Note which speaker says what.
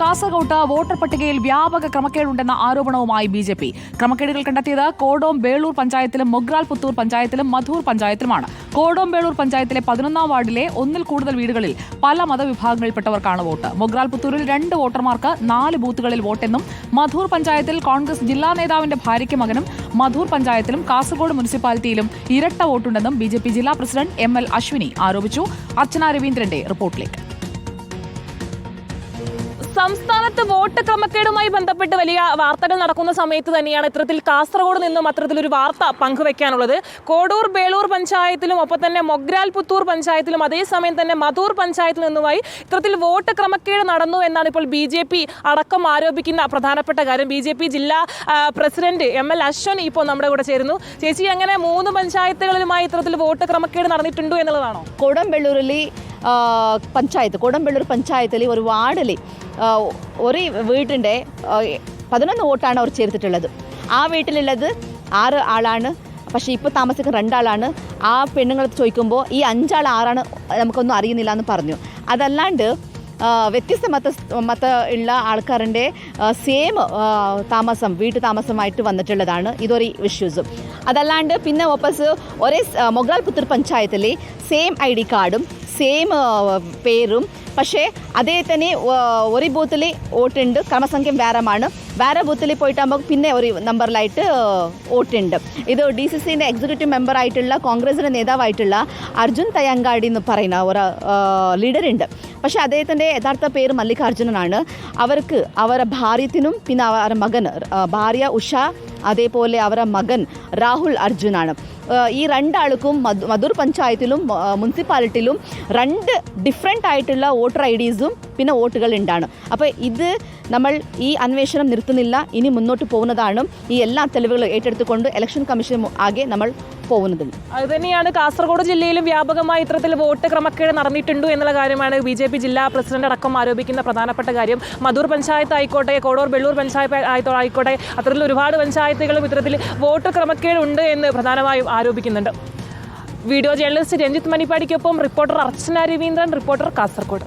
Speaker 1: കാസർകോട്ട് വോട്ടർ പട്ടികയിൽ വ്യാപക ക്രമക്കേടുണ്ടെന്ന ആരോപണവുമായി ബി ജെ പി. ക്രമക്കേടുകൾ കണ്ടെത്തിയത് കോടോം ബേളൂർ പഞ്ചായത്തിലും മൊഗ്രാൽ പുത്തൂർ പഞ്ചായത്തിലും മധൂർ പഞ്ചായത്തിലുമാണ്. കോടോം ബേളൂർ പഞ്ചായത്തിലെ പതിനൊന്നാം വാർഡിലെ ഒന്നിൽ കൂടുതൽ വീടുകളിൽ പല മതവിഭാഗങ്ങളിൽപ്പെട്ടവർക്കാണ് വോട്ട്. മൊഗ്രാൽ പുത്തൂരിൽ രണ്ട് വോട്ടർമാർക്ക് നാല് ബൂത്തുകളിൽ വോട്ടെന്നും മധൂർ പഞ്ചായത്തിൽ കോൺഗ്രസ് ജില്ലാ നേതാവിന്റെ ഭാര്യയ്ക്ക് മകനും മധൂർ പഞ്ചായത്തിലും കാസർഗോഡ് മുനിസിപ്പാലിറ്റിയിലും ഇരട്ട വോട്ടുണ്ടെന്നും ബി ജില്ലാ പ്രസിഡന്റ് എം എൽ അശ്വിനി ആരോപിച്ചു. അർച്ചന രവീന്ദ്രന്റെ റിപ്പോർട്ടിലേക്ക്.
Speaker 2: സംസ്ഥാനത്ത് വോട്ട് ക്രമക്കേടുമായി ബന്ധപ്പെട്ട് വലിയ വാർത്തകൾ നടക്കുന്ന സമയത്ത് തന്നെയാണ് ഇത്തരത്തിൽ കാസർഗോഡ് നിന്നും അത്തരത്തിലൊരു വാർത്ത പങ്കുവെക്കാനുള്ളത്. കോടൂർ ബേളൂർ പഞ്ചായത്തിലും ഒപ്പം തന്നെ മൊഗ്രാൽ പുത്തൂർ പഞ്ചായത്തിലും അതേസമയം തന്നെ മധൂർ പഞ്ചായത്തിൽ നിന്നുമായി ഇത്തരത്തിൽ വോട്ട് ക്രമക്കേട് നടന്നു എന്നാണ് ഇപ്പോൾ ബി ജെ പി അടക്കം ആരോപിക്കുന്ന പ്രധാനപ്പെട്ട കാര്യം. ബി ജെ പി ജില്ലാ പ്രസിഡന്റ് എം എൽ അശ്വൻ ഇപ്പോൾ നമ്മുടെ കൂടെ ചേരുന്നു. ചേച്ചി അങ്ങനെ മൂന്ന് പഞ്ചായത്തുകളിലുമായി ഇത്തരത്തിൽ വോട്ട് ക്രമക്കേട് നടന്നിട്ടുണ്ടോ എന്നുള്ളതാണോ?
Speaker 3: കോടംബെള്ളൂരിൽ പഞ്ചായത്ത് കൊടുമ്പള്ളൂർ പഞ്ചായത്തിലെ ഒരു വാർഡിൽ ഒരു വീട്ടിന്റെ പതിനൊന്ന് വോട്ടാണ് അവർ ചേർത്തിട്ടുള്ളത്. ആ വീട്ടിലുള്ളത് ആറ് ആളാണ്. പക്ഷേ ഇപ്പോൾ താമസിക്കുന്ന രണ്ടാളാണ്. ആ പെണ്ണുങ്ങൾ ചോദിക്കുമ്പോൾ ഈ അഞ്ചാൾ ആറാണ് നമുക്കൊന്നും അറിയുന്നില്ല എന്ന് പറഞ്ഞു. അതല്ലാണ്ട് വ്യത്യസ്ത മത മത ഉള്ള ആൾക്കാരുടെ സെയിം താമസം വീട്ടു താമസമായിട്ട് വന്നിട്ടുള്ളതാണ്. ഇതൊരു ഇഷ്യൂസും അതല്ലാണ്ട് പിന്നെ ഓപ്പസ് ഒരേ മൊഗ്ലാൽ പുത്തൂർ പഞ്ചായത്തിലെ സെയിം ഐ ഡി കാർഡും സെയിം പേരും. പക്ഷേ അതേ തന്നെ ഒരു ബൂത്തിൽ വോട്ടുണ്ട് ക്രമസംഖ്യം വേറമാണ്. വേറെ ബൂത്തിൽ പോയിട്ടാകുമ്പോൾ പിന്നെ ഒരു നമ്പറിലായിട്ട് വോട്ടുണ്ട്. ഇത് ഡി സി സിന്റെ എക്സിക്യൂട്ടീവ് മെമ്പറായിട്ടുള്ള കോൺഗ്രസിന്റെ നേതാവായിട്ടുള്ള അർജുൻ തയങ്കാടി എന്ന് പറയുന്ന ഒരു ലീഡറുണ്ട് പക്ഷേ അദ്ദേഹത്തിന്റെ യഥാർത്ഥ പേര് മല്ലികാർജുനനാണ് അവർക്ക് അവരുടെ ഭാര്യത്തിനും പിന്നെ അവരുടെ മകൻ ഭാര്യ ഉഷ അതേപോലെ അവരുടെ മകൻ രാഹുൽ അർജുനാണ്. ഈ രണ്ടാൾക്കും മധു മധുർ പഞ്ചായത്തിലും മുനിസിപ്പാലിറ്റിയിലും രണ്ട് ഡിഫറെന്റ് ആയിട്ടുള്ള വോട്ടർ ഐ ഡീസും പിന്നെ വോട്ടുകൾ ഉണ്ടാണ്. അപ്പോൾ ഇത് നമ്മൾ ഈ അന്വേഷണം നിർത്തുന്നില്ല. ഇനി മുന്നോട്ട് പോകുന്നതാണ് ഈ എല്ലാ തെളിവുകളും ഏറ്റെടുത്തുകൊണ്ട് ഇലക്ഷൻ കമ്മീഷൻ ആകെ നമ്മൾ പോകുന്നത്.
Speaker 2: അതുതന്നെയാണ് കാസർഗോഡ് ജില്ലയിലും വ്യാപകമായി ഇത്തരത്തിൽ വോട്ട് ക്രമക്കേട് നടന്നിട്ടുണ്ട് എന്നുള്ള കാര്യമാണ് ബി ജെ പി ജില്ലാ പ്രസിഡന്റ് അടക്കം ആരോപിക്കുന്ന പ്രധാനപ്പെട്ട കാര്യം. മധൂർ പഞ്ചായത്ത് ആയിക്കോട്ടെ കോടൂർ വെള്ളൂർ പഞ്ചായത്ത് ആയിക്കോട്ടെ അത്തരത്തിൽ ഒരുപാട് പഞ്ചായത്തുകളും ഇത്തരത്തിൽ വോട്ട് ക്രമക്കേടുണ്ട് എന്ന് പ്രധാനമായും ആരോപിക്കുന്നുണ്ട്. വീഡിയോ ജേർണലിസ്റ്റ് രഞ്ജിത്ത് മണിപ്പാടിക്കൊപ്പം റിപ്പോർട്ടർ അർച്ചന രവീന്ദ്രൻ റിപ്പോർട്ടർ കാസർഗോഡ്